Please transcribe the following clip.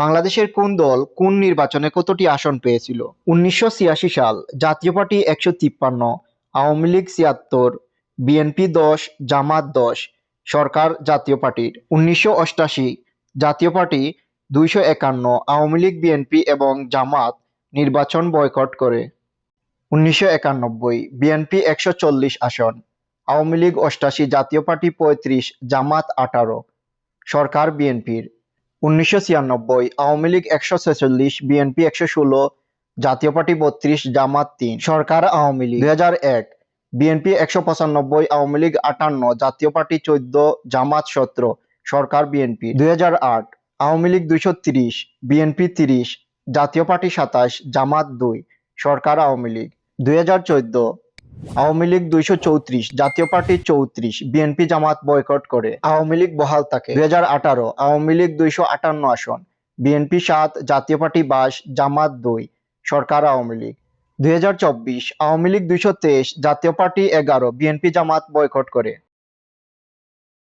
বাংলাদেশের কোন দল কোন নির্বাচনে কতটি আসন পেয়েছিল? উনিশশো ছিয়াশি সাল, জাতীয় পার্টি একশো তিপ্পান্ন, আওয়ামী লীগ ছিয়াত্তর, বিএনপি দশ, জামাত দশ, সরকার জাতীয় পার্টির। উনিশশো জাতীয় পার্টি দুইশো একান্ন, আওয়ামী লীগ, বিএনপি এবং জামাত নির্বাচন বয়কট করে। উনিশশো একানব্বই, বিএনপি একশো চল্লিশ আসন, আওয়ামী লীগ অষ্টাশি, জাতীয় পার্টি পঁয়ত্রিশ, জামাত আঠারো, সরকার বিএনপির। উনিশশো ছিয়ানব্বই, আওয়ামী লীগ একশো ছেচল্লিশ, বিএনপি একশো ষোলো, জাতীয় পার্টি বত্রিশ, জামাত তিন, সরকার আওয়ামী লীগ দুই হাজার এক, বিএনপি একশো পঁচানব্বই, আওয়ামী লীগ আটান্ন, জাতীয় পার্টি চোদ্দ, জামাত সতেরো, সরকার বিএনপি দুই হাজার আট, আওয়ামী লীগ দুইশো তিরিশ, বিএনপি তিরিশ, জাতীয় পার্টি সাতাশ, জামাত দুই, সরকার আওয়ামী লীগ দুই হাজার চোদ্দ আওয়ামী লীগ দুইশো চৌত্রিশ, জাতীয় পার্টি চৌত্রিশ, বিএনপি জামাত বয়কট করে। আওয়ামী লীগ বহাল থাকে। দুই হাজার আঠারো, আওয়ামী লীগ দুইশো আটান্ন আসন। বিএনপি সাত, জাতীয় পার্টি বাস জামাত দুই। সরকার আওয়ামী লীগ। দুই হাজার চব্বিশ, আওয়ামী লীগ দুইশো তেইশ, জাতীয় পার্টি এগারো, বিএনপি জামাত বয়কট করে।